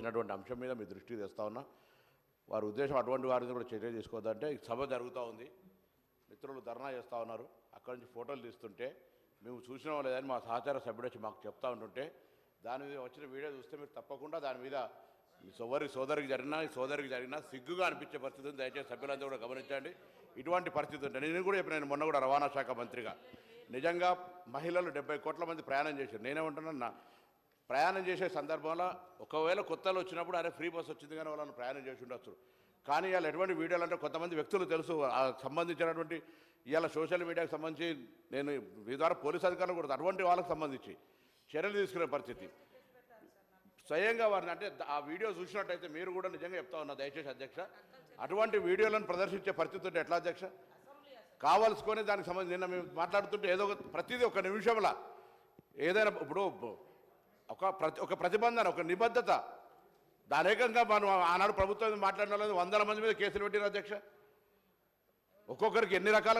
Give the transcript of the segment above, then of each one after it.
వచ్చినటువంటి అంశం మీద మీ దృష్టికి తెస్తా ఉన్నా. వారి ఉద్దేశం అటువంటి వారిని కూడా చర్య తీసుకోవద్దంటే ఈ సభ జరుగుతూ ఉంది. మిత్రులు ధర్నా చేస్తూ ఉన్నారు. అక్కడి నుంచి ఫోటోలు తీస్తుంటే మేము చూసినాం లేదని మా సహచార సభ్యుడు వచ్చి మాకు చెప్తా ఉంటుంటే దాని మీద వచ్చిన వీడియో చూస్తే మీరు తప్పకుండా దాని మీద మీ సోదరి సోదరికి జరిగినా సోదరికి జరిగినా సిగ్గుగా అనిపించే పరిస్థితి దయచేసి సభ్యులందరూ కూడా గమనించండి. ఇటువంటి పరిస్థితి ఉంటే నేను కూడా చెప్పిన నేను మొన్న కూడా రవాణా శాఖ మంత్రిగా. నిజంగా మహిళలు డెబ్బై కోట్ల మంది ప్రయాణం చేశారు. నేనేమంటున్నా నా ప్రయాణం చేసే సందర్భంలో ఒకవేళ కొత్తలో వచ్చినప్పుడు అరే ఫ్రీ బస్ వచ్చింది కానీ వాళ్ళని ప్రయాణం చేసి ఉండొచ్చు. కానీ ఇవాళ ఎటువంటి వీడియోలు అంటే కొంతమంది వ్యక్తులు తెలుసు సంబంధించినటువంటి ఇవాళ సోషల్ మీడియాకి సంబంధించి నేను మీ ద్వారా పోలీస్ అధికారులు కూడా అటువంటి వాళ్ళకి సంబంధించి చర్యలు తీసుకునే పరిస్థితి. స్వయంగా వారిని అంటే ఆ వీడియో చూసినట్టయితే మీరు కూడా నిజంగా చెప్తా ఉన్నా దయచేసి అధ్యక్ష. అటువంటి వీడియోలను ప్రదర్శించే పరిస్థితి ఉంటే ఎట్లా అధ్యక్ష? కావాల్సుకొని దానికి సంబంధించి నిన్న మేము మాట్లాడుతుంటే ఏదో ఒక ప్రతిదీ ఒక నిమిషంలో ఏదైనా ఇప్పుడు ఒక ప్రతి ఒక ప్రతిబంధన ఒక నిబద్ధత. దానేకంగా మనం ఆనాడు ప్రభుత్వం మీద మాట్లాడిన వందల మంది మీద కేసులు పెట్టిన అధ్యక్ష. ఒక్కొక్కరికి ఎన్ని రకాల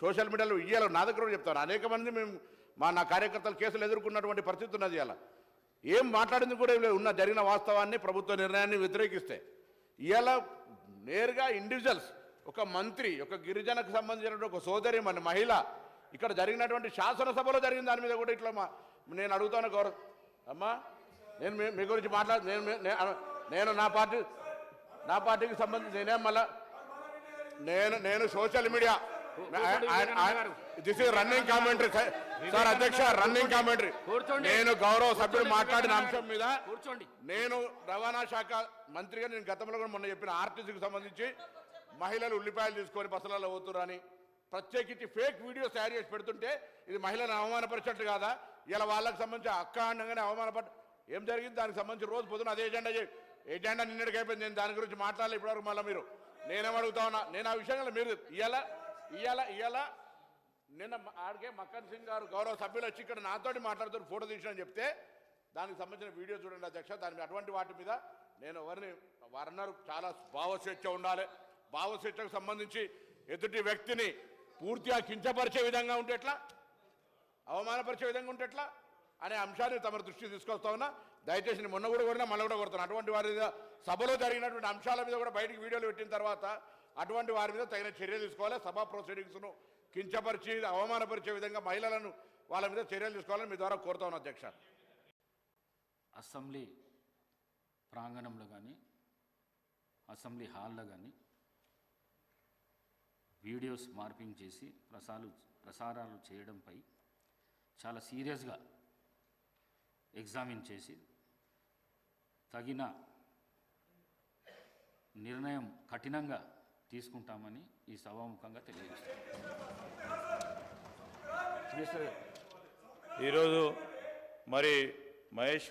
సోషల్ మీడియాలో ఇయ్యాలి నా దగ్గర చెప్తాను. అనేక మంది మేము మా నా కార్యకర్తలు కేసులు ఎదుర్కొన్నటువంటి పరిస్థితి ఉన్నది ఇలా ఏం మాట్లాడింది కూడా లేదు. ఉన్న జరిగిన వాస్తవాన్ని ప్రభుత్వ నిర్ణయాన్ని వ్యతిరేకిస్తే. ఇలా నేరుగా ఇండివిజువల్స్ ఒక మంత్రి ఒక గిరిజనకు సంబంధించినటువంటి ఒక సోదరి మన మహిళ ఇక్కడ జరిగినటువంటి శాసనసభలో జరిగిన దాని మీద కూడా ఇట్లా మా నేను అడుగుతాను గౌరవ అమ్మా నేను మీ- గురించి మాట్లాడు నేను నేను నా పార్టీ నా పార్టీకి సంబంధించి నేనేం మళ్ళా? నేను నేను social media. This is running commentary. Sir అధ్యక్ష రన్నింగ్ కామెంటరీ. నేను గౌరవ సభ్యుడు కూర్చోండి, మాట్లాడిన. అంశం మీద కూర్చోండి. నేను రవాణా శాఖ మంత్రిగా నేను గతంలో కూడా మొన్న చెప్పిన ఆర్టీసీకి సంబంధించి మహిళలు ఉల్లిపాయలు తీసుకొని బస్సులలో పోతురని ప్రత్యేకించి ఫేక్ వీడియోస్ తయారు చేసి పెడుతుంటే ఇది మహిళలను అవమానపరిచినట్టు కాదా? ఇలా వాళ్ళకి సంబంధించి అక్క అవమానపడ్డ ఏం జరిగింది? దానికి సంబంధించి రోజు పొద్దున అదే ఎజెండా ఎజెండా నిన్నటికి అయిపోయింది. నేను దాని గురించి మాట్లాడలే ఇప్పటివరకు మళ్ళీ మీరు. నేనేం అడుగుతా ఉన్నా? నేను ఆ విషయంలో మీరు ఇవాళ ఇవాళ ఇవాళ నిన్న ఆడికే మక్కన్ సింగ్ గారు గౌరవ సభ్యులు వచ్చి ఇక్కడ నాతోటి మాట్లాడుతూ ఫోటో తీసిన చెప్తే దానికి సంబంధించిన వీడియో చూడండి అధ్యక్ష. దాని మీద అటువంటి వాటి మీద నేను ఎవరిని వారన్నారు చాలా భావస్వేచ్ఛ ఉండాలి. భావస్వేచ్ఛకు సంబంధించి ఎదుటి వ్యక్తిని పూర్తిగా కించపరిచే విధంగా ఉంటే ఎట్లా? అవమానపరిచే విధంగా ఉంటే ఎట్లా? అనే అంశాన్ని తమ దృష్టికి తీసుకొస్తా ఉన్నా. దయచేసి నేను మొన్న కూడా కొడినా మళ్ళీ కూడా కొడుతున్నా. అటువంటి వారి మీద సభలో జరిగినటువంటి అంశాల మీద కూడా బయటికి వీడియోలు పెట్టిన తర్వాత అటువంటి వారి మీద తగిన చర్య తీసుకోవాలి. సభా ప్రొసీడింగ్స్ను కించపరిచి అవమానపరిచే విధంగా మహిళలను వాళ్ళ మీద చర్యలు తీసుకోవాలని మీ ద్వారా కోరుతా ఉన్నా అధ్యక్ష. అసెంబ్లీ ప్రాంగణంలో కానీ అసెంబ్లీ హాల్లో కానీ వీడియోస్ మార్పింగ్ చేసి ప్రసారాలు ప్రసారాలు చేయడంపై చాలా సీరియస్గా ఎగ్జామిన్ చేసి తగిన నిర్ణయం కఠినంగా తీసుకుంటామని ఈ సభాముఖంగా తెలియజేస్తాం ఈరోజు మరి మహేష్